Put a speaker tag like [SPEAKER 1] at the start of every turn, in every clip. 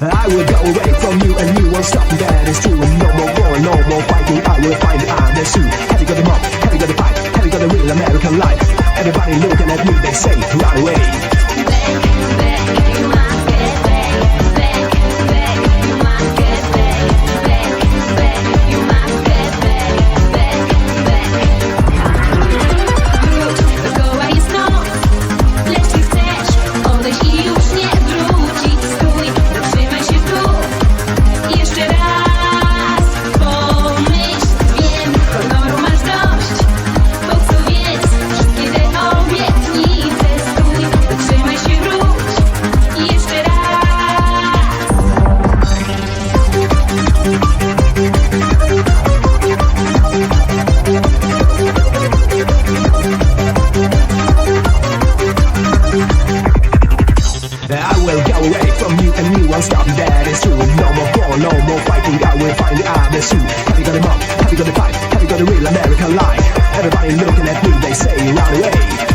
[SPEAKER 1] I will go away from you and you won't stop me, that is true. No more war, no more fighting, I will find I'm the suit. Have you got the mob? Have you got the fight? Have you got the real American life? Everybody looking at me, they say, no more fighting I will find the answer Have you got the mob? Have you got the fight? Have you got the real American life? Everybody looking at me, they say run away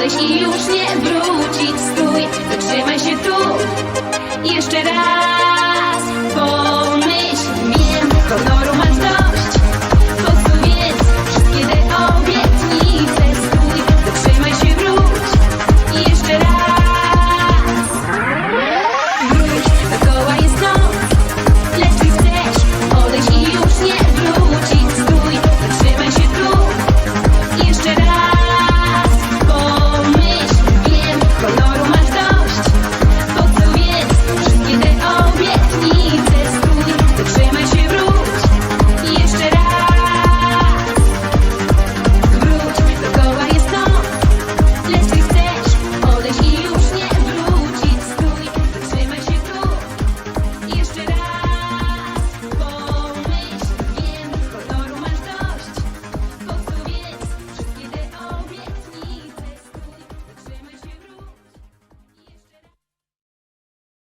[SPEAKER 2] Coś i już nie wrócę